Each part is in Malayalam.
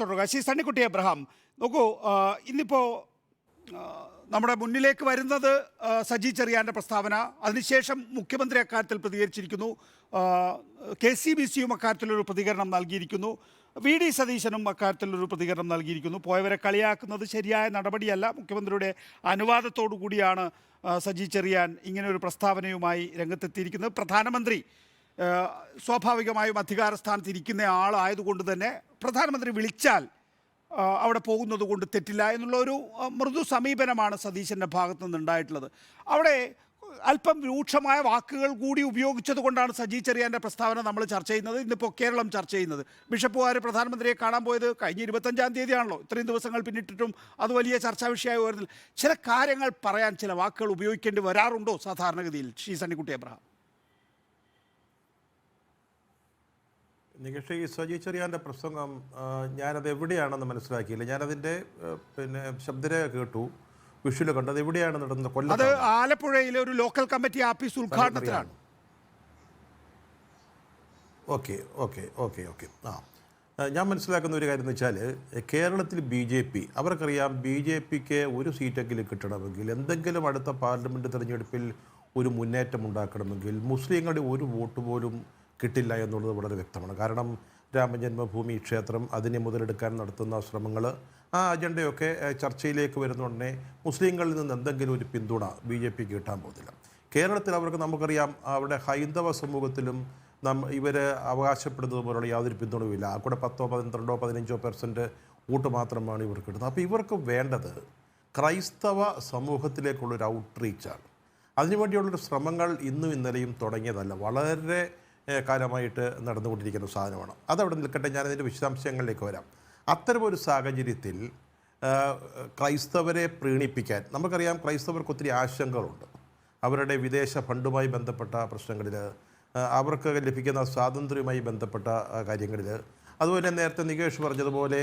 തുടരുക ശ്രീ സണ്ണിക്കുട്ടി അബ്രഹാം നോക്കൂ ഇന്നിപ്പോൾ ഇന്നിപ്പോ നമ്മുടെ മുന്നിലേക്ക് വരുന്നത് സജി ചെറിയാന്റെ പ്രസ്താവന. അതിനുശേഷം മുഖ്യമന്ത്രി അക്കാര്യത്തിൽ പ്രതികരിച്ചിരിക്കുന്നു. കെ സി ബി സിയും അക്കാര്യത്തിലൊരു പ്രതികരണം നൽകിയിരിക്കുന്നു. വി ഡി സതീശനും അക്കാര്യത്തിലൊരു പ്രതികരണം നൽകിയിരിക്കുന്നു. പോയവരെ കളിയാക്കുന്നത് ശരിയായ നടപടിയല്ല. മുഖ്യമന്ത്രിയുടെ അനുവാദത്തോടു കൂടിയാണ് സജി ചെറിയാൻ ഇങ്ങനെ ഒരു പ്രസ്താവനയുമായി രംഗത്തെത്തിയിരിക്കുന്നത്. പ്രധാനമന്ത്രി സ്വാഭാവികമായും അധികാര സ്ഥാനത്ത് ഇരിക്കുന്ന ആളായതുകൊണ്ട് തന്നെ പ്രധാനമന്ത്രി വിളിച്ചാൽ അവിടെ പോകുന്നത് കൊണ്ട് തെറ്റില്ല എന്നുള്ള ഒരു മൃദു സമീപനമാണ് സതീശന്റെ ഭാഗത്തു നിന്നുണ്ടായിട്ടുള്ളത്. അവിടെ അല്പം രൂക്ഷമായ വാക്കുകൾ കൂടി ഉപയോഗിച്ചത് കൊണ്ടാണ് സജി ചെറിയാന്റെ പ്രസ്താവന നമ്മൾ ചർച്ച ചെയ്യുന്നത്. ഇന്നിപ്പോൾ കേരളം ചർച്ച ചെയ്യുന്നത്. ബിഷപ്പുകാർ പ്രധാനമന്ത്രിയെ കാണാൻ പോയത് കഴിഞ്ഞ ഇരുപത്തഞ്ചാം തീയതിയാണല്ലോ. ഇത്രയും ദിവസങ്ങൾ പിന്നിട്ടിട്ടും അത് വലിയ ചർച്ചാ വിഷയമായി വരുന്നില്ല. ചില കാര്യങ്ങൾ പറയാൻ ചില വാക്കുകൾ ഉപയോഗിക്കേണ്ടി വരാറുണ്ടോ സാധാരണഗതിയിൽ? ശ്രീ സണ്ണിക്കുട്ടി അബ്രഹാം. നികേഷ് ഈ സജി ചെറിയാന്റെ പ്രസംഗം ഞാനത് എവിടെയാണെന്ന് മനസ്സിലാക്കിയില്ല. ഞാനതിന്റെ പിന്നെ ശബ്ദരേഖ കേട്ടു വിഷുവിൽ കണ്ടു. അത് എവിടെയാണ് നടന്നത്? കൊല്ലം അത് ആലപ്പുഴയിലെ ഒരു local committee office ഉദ്ഘാടനത്തിലാണ്. Okay okay okay okay. ആ, ഞാൻ മനസ്സിലാക്കുന്ന ഒരു കാര്യം എന്ന് വെച്ചാൽ കേരളത്തിൽ ബി ജെ പി അവർക്കറിയാം ബി ജെ പിക്ക് ഒരു സീറ്റെങ്കിലും കിട്ടണമെങ്കിൽ എന്തെങ്കിലും അടുത്ത പാർലമെന്റ് തിരഞ്ഞെടുപ്പിൽ ഒരു മുന്നേറ്റം ഉണ്ടാക്കണമെങ്കിൽ മുസ്ലിങ്ങളുടെ ഒരു വോട്ട് പോലും കിട്ടില്ല എന്നുള്ളത് വളരെ വ്യക്തമാണ്. കാരണം രാമജന്മഭൂമി ക്ഷേത്രം അതിനെ മുതലെടുക്കാൻ നടത്തുന്ന ശ്രമങ്ങൾ ആ അജണ്ടയൊക്കെ ചർച്ചയിലേക്ക് വരുന്ന ഉടനെ മുസ്ലിങ്ങളിൽ നിന്ന് എന്തെങ്കിലും ഒരു പിന്തുണ ബി ജെ പിക്ക് കിട്ടാൻ പോകുന്നില്ല കേരളത്തിൽ അവർക്ക് നമുക്കറിയാം അവിടെ ഹൈന്ദവ സമൂഹത്തിലും നം ഇവർ അവകാശപ്പെടുന്നത് പോലുള്ള യാതൊരു പിന്തുണയുമില്ല കൂടെ പത്തോ പന്ത്രണ്ടോ പതിനഞ്ചോ പെർസെന്റ് വോട്ട് മാത്രമാണ് ഇവർക്ക് കിട്ടുന്നത്. അപ്പോൾ ഇവർക്ക് വേണ്ടത് ക്രൈസ്തവ സമൂഹത്തിലേക്കുള്ളൊരു ഔട്ട്റീച്ചാണ് അതിനുവേണ്ടിയുള്ളൊരു ശ്രമങ്ങൾ ഇന്നും ഇന്നലെയും തുടങ്ങിയതല്ല. വളരെ കാലമായിട്ട് നടന്നുകൊണ്ടിരിക്കുന്ന സാധനമാണ്. അതവിടെ നിൽക്കട്ടെ ഞാനതിന്റെ വിശദാംശങ്ങളിലേക്ക് വരാം. അത്തരമൊരു സാഹചര്യത്തിൽ ക്രൈസ്തവരെ പ്രീണിപ്പിക്കാൻ നമുക്കറിയാം ക്രൈസ്തവർക്ക് ഒത്തിരി ആശങ്കകളുണ്ട്. അവരുടെ വിദേശ ഫണ്ടുമായി ബന്ധപ്പെട്ട പ്രശ്നങ്ങളിൽ അവർക്ക് ലഭിക്കുന്ന സ്വാതന്ത്ര്യവുമായി ബന്ധപ്പെട്ട കാര്യങ്ങളിൽ. അതുപോലെ നേരത്തെ നികേഷ് പറഞ്ഞതുപോലെ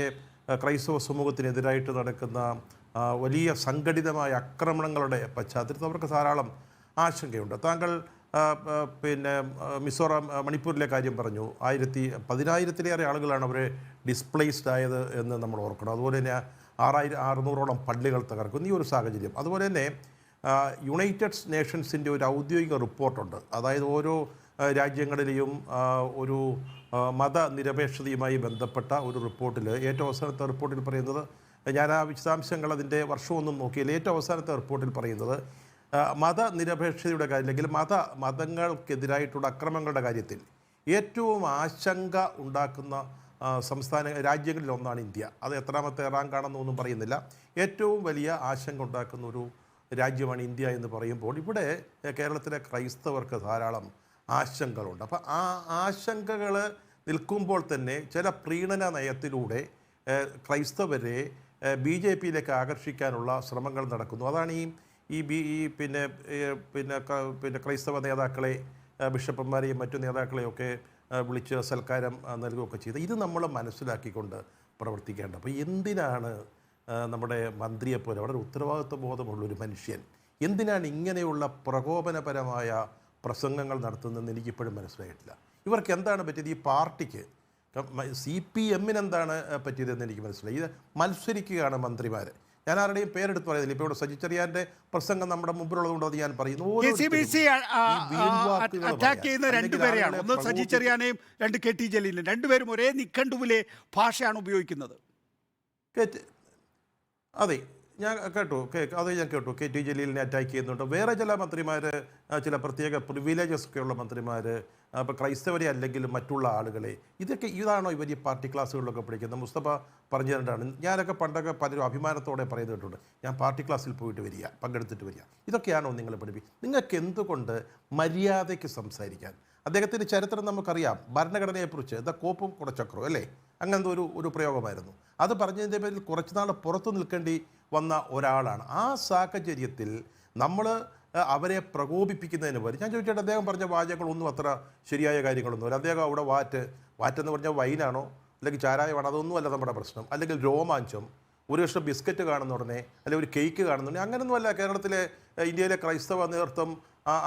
ക്രൈസ്തവ സമൂഹത്തിനെതിരായിട്ട് നടക്കുന്ന വലിയ സംഘടിതമായ ആക്രമണങ്ങളുടെ പശ്ചാത്തലത്തിൽ അവർക്ക് ധാരാളം ആശങ്കയുണ്ട്. താങ്കൾ പിന്നെ മിസോറാം മണിപ്പൂരിലെ കാര്യം പറഞ്ഞു. ആയിരത്തി പതിനായിരത്തിലേറെ ആളുകളാണ് അവർ ഡിസ്പ്ലേസ്ഡ് ആയത് എന്ന് നമ്മൾ ഓർക്കണം. അതുപോലെ തന്നെ ആറായിരം അറുന്നൂറോളം പള്ളികൾ തകർക്കുന്നു ഈ ഒരു സാഹചര്യം. അതുപോലെ തന്നെ യുണൈറ്റഡ് നേഷൻസിന്റെ ഒരു ഔദ്യോഗിക റിപ്പോർട്ടുണ്ട്. അതായത് ഓരോ രാജ്യങ്ങളിലെയും ഒരു മതനിരപേക്ഷതയുമായി ബന്ധപ്പെട്ട ഒരു റിപ്പോർട്ടിൽ ഏറ്റവും അവസാനത്തെ റിപ്പോർട്ടിൽ പറയുന്നത് ഞാൻ ആ വിശദാംശങ്ങൾ അതിന്റെ വർഷമൊന്നും നോക്കിയില്ല. ഏറ്റവും അവസാനത്തെ റിപ്പോർട്ടിൽ പറയുന്നത് മതനിരപേക്ഷതയുടെ കാര്യം അല്ലെങ്കിൽ മത മതങ്ങൾക്കെതിരായിട്ടുള്ള അക്രമങ്ങളുടെ കാര്യത്തിൽ ഏറ്റവും ആശങ്ക ഉണ്ടാക്കുന്ന സംസ്ഥാന രാജ്യങ്ങളിൽ ഒന്നാണ് ഇന്ത്യ. അത് എത്രാമത്തെ റാങ്കാണെന്നൊന്നും പറയുന്നില്ല. ഏറ്റവും വലിയ ആശങ്ക ഉണ്ടാക്കുന്ന ഒരു രാജ്യമാണ് ഇന്ത്യ എന്ന് പറയുമ്പോൾ ഇവിടെ കേരളത്തിലെ ക്രൈസ്തവർക്ക് ധാരാളം ആശങ്കകളുണ്ട്. അപ്പോൾ ആ ആശങ്കകൾ നിൽക്കുമ്പോൾ തന്നെ ചില പ്രീണന നയത്തിലൂടെ ക്രൈസ്തവരെ ബി ജെ പിയിലേക്ക് ആകർഷിക്കാനുള്ള ശ്രമങ്ങൾ നടക്കുന്നു. അതാണ് ഈ ഈ ബി ഈ പിന്നെ പിന്നെ പിന്നെ ക്രൈസ്തവ നേതാക്കളെ ബിഷപ്പന്മാരെയും മറ്റു നേതാക്കളെയൊക്കെ വിളിച്ച് സൽക്കാരം നൽകുകയൊക്കെ ചെയ്ത് ഇത് നമ്മൾ മനസ്സിലാക്കിക്കൊണ്ട് പ്രവർത്തിക്കേണ്ടത്. അപ്പോൾ എന്തിനാണ് നമ്മുടെ മന്ത്രിയെപ്പോലെ വളരെ ഉത്തരവാദിത്വ ബോധമുള്ളൊരു മനുഷ്യൻ എന്തിനാണ് ഇങ്ങനെയുള്ള പ്രകോപനപരമായ പ്രസംഗങ്ങൾ നടത്തുന്നതെന്ന് എനിക്കിപ്പോഴും മനസ്സിലായിട്ടില്ല. ഇവർക്ക് എന്താണ് പറ്റിയത്? ഈ പാർട്ടിക്ക് സി പി എമ്മിനെന്താണ് പറ്റിയതെന്ന് എനിക്ക് മനസ്സിലായി. ഇത് മത്സരിക്കുകയാണ് മന്ത്രിമാർ ഞാൻ ആരുടെയും പേരെടുത്ത് പറയുന്നില്ല. ഇപ്പോൾ ഇവിടെ സജി ചെറിയാന്റെ പ്രസംഗം നമ്മുടെ മുമ്പിലുള്ളതുകൊണ്ട് അത് ഞാൻ പറയുന്നു. അറ്റാക്ക് ചെയ്യുന്ന രണ്ടുപേരെയാണ് ഒന്ന്. രണ്ട് കെ ടി ജലീലിനും രണ്ടുപേരും ഒരേ നിഘണ്ടുവിലെ ഭാഷയാണ് ഉപയോഗിക്കുന്നത്. അതെ. ഞാൻ കേട്ടു അത് ഞാൻ കേട്ടു. കെ ടി ജലീലിനെ അറ്റാക്ക് ചെയ്യുന്നുണ്ട്. വേറെ ചില മന്ത്രിമാർ ചില പ്രത്യേക പ്രിവിലേജസ് ഒക്കെയുള്ള മന്ത്രിമാർ അപ്പോൾ ക്രൈസ്തവരെ അല്ലെങ്കിലും മറ്റുള്ള ആളുകളെ ഇതൊക്കെ ഇതാണോ ഇവർ ഈ പാർട്ടി ക്ലാസ്സുകളിലൊക്കെ പഠിക്കുന്നത്? മുസ്തഫ പറഞ്ഞു തരേണ്ടതാണ് ഞാനൊക്കെ പണ്ടൊക്കെ പലരും അഭിമാനത്തോടെ പറയുന്നത് കേട്ടിട്ടുണ്ട്. ഞാൻ പാർട്ടി ക്ലാസ്സിൽ പോയിട്ട് വരിക പങ്കെടുത്തിട്ട് വരിക. ഇതൊക്കെയാണോ നിങ്ങൾ പഠിപ്പിക്കുക നിങ്ങൾക്ക് എന്തുകൊണ്ട് മര്യാദയ്ക്ക് സംസാരിക്കാൻ? അദ്ദേഹത്തിന്റെ ചരിത്രം നമുക്കറിയാം. ഭരണഘടനയെക്കുറിച്ച് ദ കോപ്പും കുടച്ചക്രവും അല്ലേ? അങ്ങനത്തെ ഒരു ഒരു പ്രയോഗമായിരുന്നു. അത് പറഞ്ഞതിന്റെ പേരിൽ കുറച്ച് നാൾ പുറത്തു നിൽക്കേണ്ടി വന്ന ഒരാളാണ്. ആ സാഹചര്യത്തിൽ നമ്മൾ അവരെ പ്രകോപിപ്പിക്കുന്നതിന് പകരം ഞാൻ ചോദിച്ചേട്ടാ അദ്ദേഹം പറഞ്ഞ വാചകങ്ങളൊന്നും അത്ര ശരിയായ കാര്യങ്ങളൊന്നുമില്ല അദ്ദേഹം അവിടെ വാറ്റ് വാറ്റെന്ന് പറഞ്ഞാൽ വൈനാണോ അല്ലെങ്കിൽ ചാരായമാണോ അതൊന്നും അല്ല നമ്മുടെ പ്രശ്നം. അല്ലെങ്കിൽ രോമാഞ്ചം ഒരു കഷ്ണം ബിസ്ക്കറ്റ് കാണുന്ന ഉടനെ അല്ലെങ്കിൽ ഒരു കേക്ക് കാണുന്ന ഉടനെ അങ്ങനെയൊന്നുമല്ല കേരളത്തിലെ ഇന്ത്യയിലെ ക്രൈസ്തവ നേതൃത്വം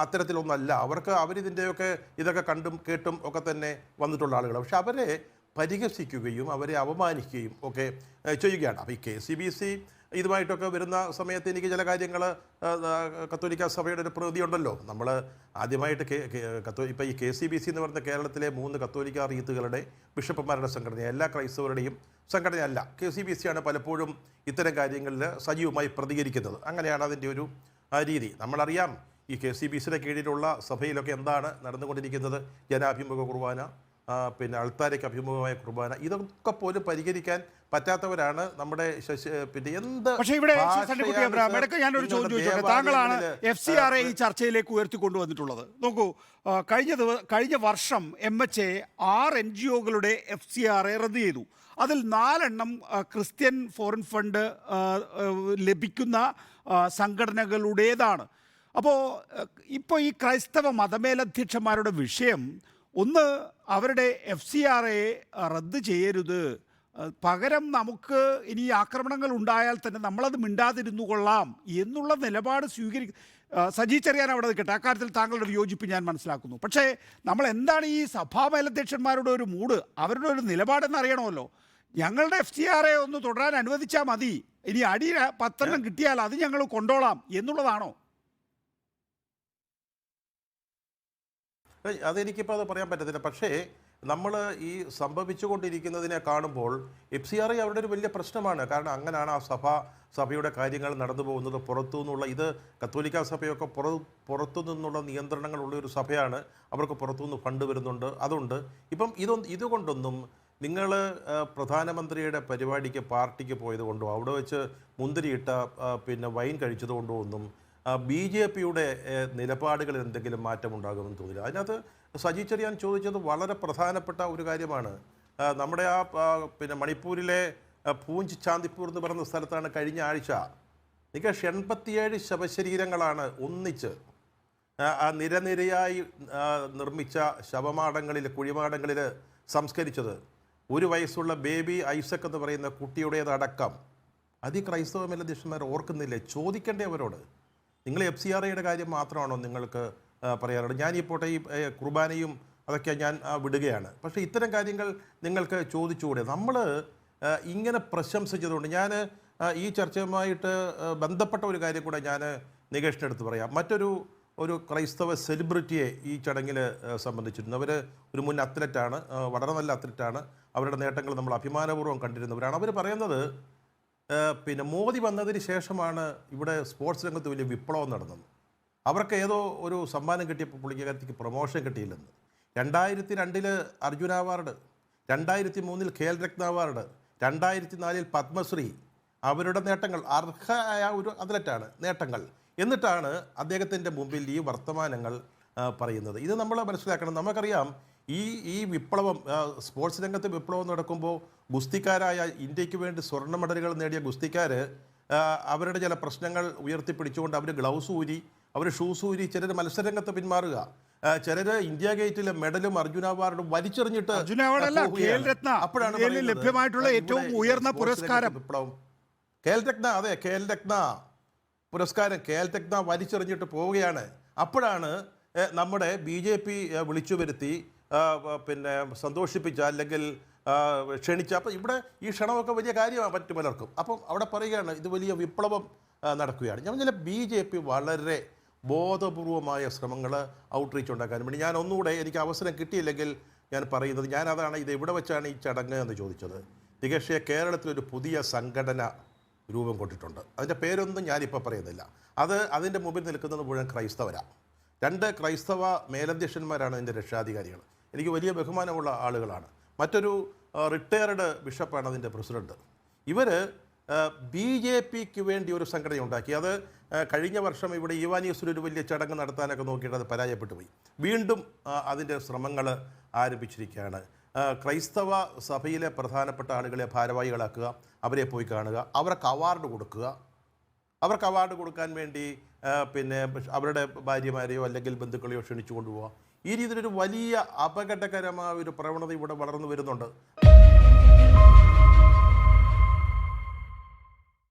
അത്തരത്തിലൊന്നല്ല അവർക്ക് അവരിതിന്റെയൊക്കെ ഇതൊക്കെ കണ്ടും കേട്ടും ഒക്കെ തന്നെ വന്നിട്ടുള്ള ആളുകൾ പക്ഷെ അവരെ പരിഹസിക്കുകയും അവരെ അപമാനിക്കുകയും ഒക്കെ ചെയ്യുകയാണ്. അപ്പോൾ ഈ കെ സി ബി സി ഇതുമായിട്ടൊക്കെ വരുന്ന സമയത്ത് എനിക്ക് ചില കാര്യങ്ങൾ കത്തോലിക്ക സഭയുടെ ഒരു പ്രകൃതി ഉണ്ടല്ലോ. നമ്മൾ ആദ്യമായിട്ട് കത്തോ ഇപ്പോൾ ഈ കെ സി ബി സി എന്ന് പറയുന്ന കേരളത്തിലെ മൂന്ന് കത്തോലിക്ക റീത്തുകളുടെ ബിഷപ്പന്മാരുടെ സംഘടന എല്ലാ ക്രൈസ്തവരുടെയും സംഘടനയല്ല കെ സി ബി സി ആണ് പലപ്പോഴും ഇത്തരം കാര്യങ്ങളിൽ സജീവമായി പ്രതികരിക്കുന്നത്. അങ്ങനെയാണ് അതിന്റെ ഒരു രീതി. നമ്മളറിയാം ഈ കെ സി ബി സിയുടെ കീഴിലുള്ള സഭയിലൊക്കെ എന്താണ് നടന്നുകൊണ്ടിരിക്കുന്നത്? ജനാഭിമുഖ കുർബാന പിന്നെ അൾത്താരയ്ക്ക് അഭിമുഖമായ കുർബാന. ഇതൊക്കെ പോലും പരിഹരിക്കാൻ പറ്റാത്തവരാണ് നമ്മുടെ പിന്നെ എന്ത് പക്ഷേ ഇവിടെ ഞാനൊരു ചോദ്യം ചോദിച്ചോട്ടെ? താങ്കളാണ് എഫ് സി ആർ എ ഈ ചർച്ചയിലേക്ക് ഉയർത്തി കൊണ്ടുവന്നിട്ടുള്ളത് നോക്കൂ കഴിഞ്ഞ കഴിഞ്ഞ വർഷം എം എച്ച് എ ആറ് എൻ ജി ഒകളുടെ എഫ് സി ആർ എ റദ്ദ് ചെയ്തു. അതിൽ നാലെണ്ണം ക്രിസ്ത്യൻ ഫോറിൻ ഫണ്ട് ലഭിക്കുന്ന സംഘടനകളുടേതാണ്. അപ്പോൾ ഇപ്പോൾ ഈ ക്രൈസ്തവ മതമേലധ്യക്ഷന്മാരുടെ വിഷയം ഒന്ന് അവരുടെ എഫ് സി ആർ എ റദ്ദ് ചെയ്യരുത്. പകരം നമുക്ക് ഇനി ആക്രമണങ്ങൾ ഉണ്ടായാൽ തന്നെ നമ്മളത് മിണ്ടാതിരുന്നു കൊള്ളാം എന്നുള്ള നിലപാട് സ്വീകരി അഹ് സജി ചെറിയാൻ അവിടെ നിൽക്കട്ടെ. അക്കാര്യത്തിൽ താങ്കളുടെ വിയോജിപ്പ് ഞാൻ മനസ്സിലാക്കുന്നു. പക്ഷേ നമ്മൾ എന്താണ് ഈ സഭാ മേലധ്യക്ഷന്മാരുടെ ഒരു മൂഡ്? അവരുടെ ഒരു നിലപാടെന്ന് അറിയണമല്ലോ. ഞങ്ങളുടെ എഫ് സി ആർ എ ഒന്ന് തുടരാൻ അനുവദിച്ചാൽ മതി. ഇനി അടി പത്തെണ്ണം കിട്ടിയാൽ അത് ഞങ്ങൾ കൊണ്ടോളാം എന്നുള്ളതാണോ? അതെനിക്കിപ്പോൾ അത് പറയാൻ പറ്റത്തില്ല. പക്ഷേ നമ്മൾ ഈ സംഭവിച്ചുകൊണ്ടിരിക്കുന്നതിനെ കാണുമ്പോൾ എഫ് സി ആർ ഐ അവരുടെ ഒരു വലിയ പ്രശ്നമാണ്. കാരണം അങ്ങനെയാണ് ആ സഭ സഭയുടെ കാര്യങ്ങൾ നടന്നു പോകുന്നത് പുറത്തു നിന്നുള്ള ഇത് കത്തോലിക്ക സഭയൊക്കെ പുറ പുറത്തു നിന്നുള്ള നിയന്ത്രണങ്ങളുള്ള ഒരു സഭയാണ്. അവർക്ക് പുറത്തു നിന്ന് ഫണ്ട് വരുന്നുണ്ട്. അതുണ്ട് ഇപ്പം ഇതൊന്നും ഇതുകൊണ്ടൊന്നും നിങ്ങൾ പ്രധാനമന്ത്രിയുടെ പരിപാടിക്ക് പാർട്ടിക്ക് പോയത് കൊണ്ടോ അവിടെ വെച്ച് മുന്തിരിയിട്ട പിന്നെ വൈൻ കഴിച്ചത് കൊണ്ടോ ഒന്നും ബി ജെ പിയുടെ നിലപാടുകളിൽ എന്തെങ്കിലും മാറ്റമുണ്ടാകുമെന്ന് തോന്നില്ല. അതിനകത്ത് സജി ചെറിയാൻ ചോദിച്ചത് വളരെ പ്രധാനപ്പെട്ട ഒരു കാര്യമാണ്. നമ്മുടെ ആ പിന്നെ മണിപ്പൂരിലെ പൂഞ്ച് ചാന്ദിപ്പൂർ എന്ന് പറയുന്ന സ്ഥലത്താണ് കഴിഞ്ഞ ആഴ്ച നികേഷ് എൺപത്തിയേഴ് ശവശരീരങ്ങളാണ് ഒന്നിച്ച് നിരനിരയായി നിർമ്മിച്ച ശവമാടങ്ങളിൽ കുഴിമാടങ്ങളിൽ സംസ്കരിച്ചത്. ഒരു വയസ്സുള്ള ബേബി ഐസക് എന്ന് പറയുന്ന കുട്ടിയുടേതടക്കം. അത് ഈ ക്രൈസ്തവ മേലധ്യക്ഷന്മാർ ഓർക്കുന്നില്ലേ? ചോദിക്കേണ്ടേ അവരോട്. നിങ്ങൾ എഫ് സി ആർ ഐയുടെ കാര്യം മാത്രമാണോ നിങ്ങൾക്ക് പറയാറുള്ളത്? ഞാൻ ഈ പോട്ടെ ഈ കുർബാനയും അതൊക്കെ ഞാൻ വിടുകയാണ്. പക്ഷേ ഇത്തരം കാര്യങ്ങൾ നിങ്ങൾക്ക് ചോദിച്ചുകൂടെ? നമ്മൾ ഇങ്ങനെ പ്രശംസിച്ചതുകൊണ്ട് ഞാൻ ഈ ചർച്ചയുമായിട്ട് ബന്ധപ്പെട്ട ഒരു കാര്യം കൂടെ ഞാൻ നികേഷിനെടുത്ത് പറയാം. മറ്റൊരു ഒരു ക്രൈസ്തവ സെലിബ്രിറ്റിയെ ഈ ചടങ്ങിൽ സംബന്ധിച്ചിരുന്നു. അവർ ഒരു മുൻ അത്ലറ്റാണ് വളരെ നല്ല അത്ലറ്റാണ്. അവരുടെ നേട്ടങ്ങൾ നമ്മൾ അഭിമാനപൂർവം കണ്ടിരുന്നവരാണ്. അവർ പറയുന്നത് പിന്നെ മോദി വന്നതിന് ശേഷമാണ് ഇവിടെ സ്പോർട്സ് രംഗത്ത് വലിയ വിപ്ലവം നടന്നത്. അവർക്ക് ഏതോ ഒരു സമ്മാനം കിട്ടിയപ്പോൾ പുള്ളിക്കാരത്തേക്ക് പ്രൊമോഷൻ കിട്ടിയില്ലെന്ന്. രണ്ടായിരത്തി രണ്ടിൽ അർജുന അവാർഡ് രണ്ടായിരത്തി മൂന്നിൽ ഖേൽ രത്ന അവാർഡ് രണ്ടായിരത്തി നാലിൽ പത്മശ്രീ. അവരുടെ നേട്ടങ്ങൾ അർഹമായ ഒരു അത്ലറ്റാണ് നേട്ടങ്ങൾ. എന്നിട്ടാണ് അദ്ദേഹത്തിന്റെ മുമ്പിൽ ഈ വർത്തമാനങ്ങൾ പറയുന്നത്. ഇത് നമ്മൾ മനസ്സിലാക്കണം. നമുക്കറിയാം ഈ ഈ വിപ്ലവം സ്പോർട്സ് രംഗത്ത് വിപ്ലവം നടക്കുമ്പോൾ ഗുസ്തിക്കാരായ ഇന്ത്യയ്ക്ക് വേണ്ടി സ്വർണ മെഡലുകൾ നേടിയ ഗുസ്തിക്കാർ അവരുടെ ചില പ്രശ്നങ്ങൾ ഉയർത്തിപ്പിടിച്ചുകൊണ്ട് അവർ ഗ്ലൗസ് ഊരി അവർ ഷൂസ് ഊരി ചിലർ മത്സരരംഗത്ത് പിന്മാറുക. ചിലർ ഇന്ത്യ ഗേറ്റിലെ മെഡലും അർജുന അവാർഡും വലിച്ചെറിഞ്ഞിട്ട് അർജുന അവാർഡല്ല, കേൽ രത്ന. അപ്പോഴാണ് ലഭ്യമായിട്ടുള്ള ഏറ്റവും ഉയർന്ന പുരസ്കാരം. വിപ്ലവം. കേൽ രത്ന അതെ കേൽ രത്ന. പുരസ്കാരം കേൽ രത്ന വലിച്ചെറിഞ്ഞിട്ട് പോവുകയാണ്. അപ്പോഴാണ് നമ്മുടെ ബി ജെ പി വിളിച്ചു വരുത്തി പിന്നെ സന്തോഷിപ്പിച്ച അല്ലെങ്കിൽ ക്ഷണിച്ച. അപ്പം ഇവിടെ ഈ ക്ഷണമൊക്കെ വലിയ കാര്യമാണ് മറ്റു പലർക്കും. അപ്പം അവിടെ പറയുകയാണ് ഇത് വലിയ വിപ്ലവം നടക്കുകയാണ്. ഞാൻ പറഞ്ഞാൽ ബി ജെ പി വളരെ ബോധപൂർവമായ ശ്രമങ്ങൾ ഔട്ട്റീച്ച് ഉണ്ടാക്കാൻ വേണ്ടി. ഞാൻ ഒന്നുകൂടെ എനിക്ക് അവസരം കിട്ടിയില്ലെങ്കിൽ ഞാൻ പറയുന്നത് ഞാൻ അതാണ് ഇത് എവിടെ വെച്ചാണ് ഈ ചടങ്ങ് എന്ന് ചോദിച്ചത്. നികേഷയെ കേരളത്തിലൊരു പുതിയ സംഘടന രൂപം കൊണ്ടിട്ടുണ്ട്. അതിന്റെ പേരൊന്നും ഞാനിപ്പോൾ പറയുന്നില്ല. അത് അതിന്റെ മുമ്പിൽ നിൽക്കുന്നത് മുഴുവൻ ക്രൈസ്തവരാണ് രണ്ട് ക്രൈസ്തവ മേലധ്യക്ഷന്മാരാണ് അതിന്റെ രക്ഷാധികാരികൾ. എനിക്ക് വലിയ ബഹുമാനമുള്ള ആളുകളാണ്. മറ്റൊരു റിട്ടയർഡ് ബിഷപ്പാണ് അതിന്റെ പ്രസിഡന്റ് ഇവർ ബി ജെ പിക്ക് വേണ്ടി ഒരു സംഘടന ഉണ്ടാക്കി അത് കഴിഞ്ഞ വർഷം ഇവിടെ യുവാനിയസിൽ ഒരു വലിയ ചടങ്ങ് നടത്താനൊക്കെ നോക്കിയിട്ട് അത് പരാജയപ്പെട്ടു പോയി. വീണ്ടും അതിന്റെ ശ്രമങ്ങൾ ആരംഭിച്ചിരിക്കുകയാണ്. ക്രൈസ്തവ സഭയിലെ പ്രധാനപ്പെട്ട ആളുകളെ ഭാരവാഹികളാക്കുക അവരെ പോയി കാണുക അവർക്ക് അവാർഡ് കൊടുക്കുക. അവർക്ക് അവാർഡ് കൊടുക്കാൻ വേണ്ടി പിന്നെ അവരുടെ ഭാര്യമാരെയോ അല്ലെങ്കിൽ ബന്ധുക്കളെയോ ക്ഷണിച്ചു കൊണ്ടുപോവുക ഈ രീതിയിലൊരു വലിയ അപകടകരമായ ഒരു പ്രവണത ഇവിടെ വളർന്നു വരുന്നുണ്ട്.